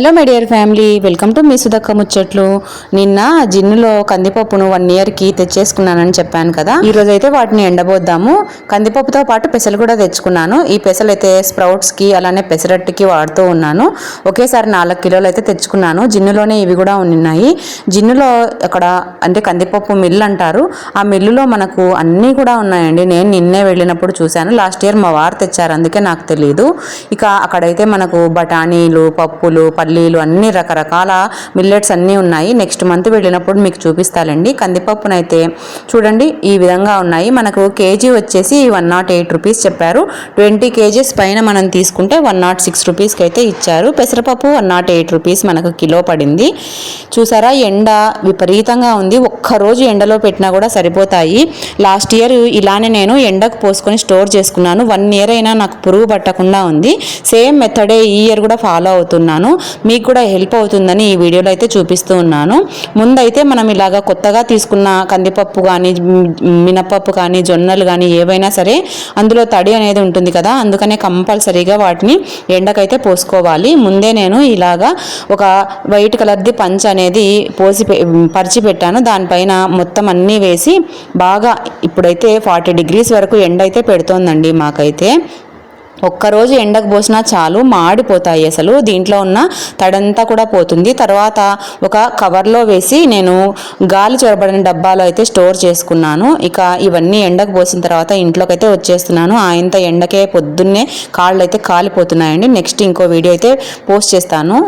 Hello my dear family welcome to మీ సుధక్క ముచ్చట్లు నిన్న జిన్నులో కందిపప్పును one ఇయర్కి తెచ్చేసుకున్నానని చెప్పాను కదా. ఈ రోజు అయితే వాటిని ఎండబోద్దాము. కందిపప్పుతో పాటు పెసలు కూడా తెచ్చుకున్నాను. ఈ పెసలు అయితే స్ప్రౌట్స్కి అలానే పెసరట్టుకి వాడుతూ ఉన్నాను. ఒకేసారి నాలుగు కిలోలు అయితే తెచ్చుకున్నాను. జిన్నులోనే ఇవి కూడా ఉన్నాయి జిన్నులో అక్కడ అంటే కందిపప్పు మిల్లు అంటారు. ఆ మిల్లులో మనకు అన్నీ కూడా ఉన్నాయండి. నేను నిన్నే వెళ్ళినప్పుడు చూశాను. లాస్ట్ ఇయర్ మా వారు తెచ్చారు. అందుకే నాకు తెలియదు ఇక అక్కడైతే మనకు బఠానీలు పప్పులు పల్లీలు అన్ని రకరకాల మిల్లెట్స్ అన్నీ ఉన్నాయి. నెక్స్ట్ మంత్ వెళ్ళినప్పుడు మీకు చూపిస్తానండి కందిపప్పునైతే చూడండి ఈ విధంగా ఉన్నాయి. మనకు కేజీ వచ్చేసి వన్ నాట్ ఎయిట్ రూపీస్ చెప్పారు. ట్వంటీ కేజీస్ పైన మనం తీసుకుంటే వన్ నాట్ సిక్స్ రూపీస్కి అయితే ఇచ్చారు. పెసరపప్పు వన్ నాట్ ఎయిట్ రూపీస్ మనకు కిలో పడింది. చూసారా ఎండ విపరీతంగా ఉంది. ఒక్కరోజు ఎండలో పెట్టినా కూడా సరిపోతాయి. లాస్ట్ ఇయర్ ఇలానే నేను ఎండకు పోసుకొని స్టోర్ చేసుకున్నాను. వన్ ఇయర్ అయినా నాకు పురుగు పట్టకుండా ఉంది. సేమ్ మెథడే ఈ ఇయర్ కూడా ఫాలో అవుతున్నాను. మీకు కూడా హెల్ప్ అవుతుందని ఈ వీడియోలో అయితే చూపిస్తూ ఉన్నాను. ముందైతే మనం ఇలాగ కొత్తగా తీసుకున్న కందిపప్పు కానీ మినపప్పు కానీ జొన్నలు కానీ ఏవైనా సరే అందులో తడి అనేది ఉంటుంది కదా అందుకనే కంపల్సరీగా వాటిని ఎండకైతే పోసుకోవాలి. ముందే నేను ఇలాగా ఒక వైట్ కలర్ది పంచ్ అనేది పోసి పె- పరిచి పెట్టాను. పైన మొత్తం అన్నీ వేసి బాగా ఇప్పుడైతే ఫార్టీ డిగ్రీస్ వరకు ఎండ అయితే పెడుతోందండి మాకైతే. ఒక్కరోజు ఎండకు పోసినా చాలు మాడిపోతాయి అసలు. దీంట్లో ఉన్న తడంతా కూడా పోతుంది. తర్వాత ఒక కవర్లో వేసి నేను గాలి చొరబడిన డబ్బాలో అయితే స్టోర్ చేసుకున్నాను. ఇక ఇవన్నీ ఎండకు పోసిన తర్వాత ఇంట్లోకి అయితే వచ్చేస్తున్నాను ఆయంత ఎండకే పొద్దున్నే కాళ్ళు అయితే కాలిపోతున్నాయండి. నెక్స్ట్ ఇంకో వీడియో అయితే పోస్ట్ చేస్తాను.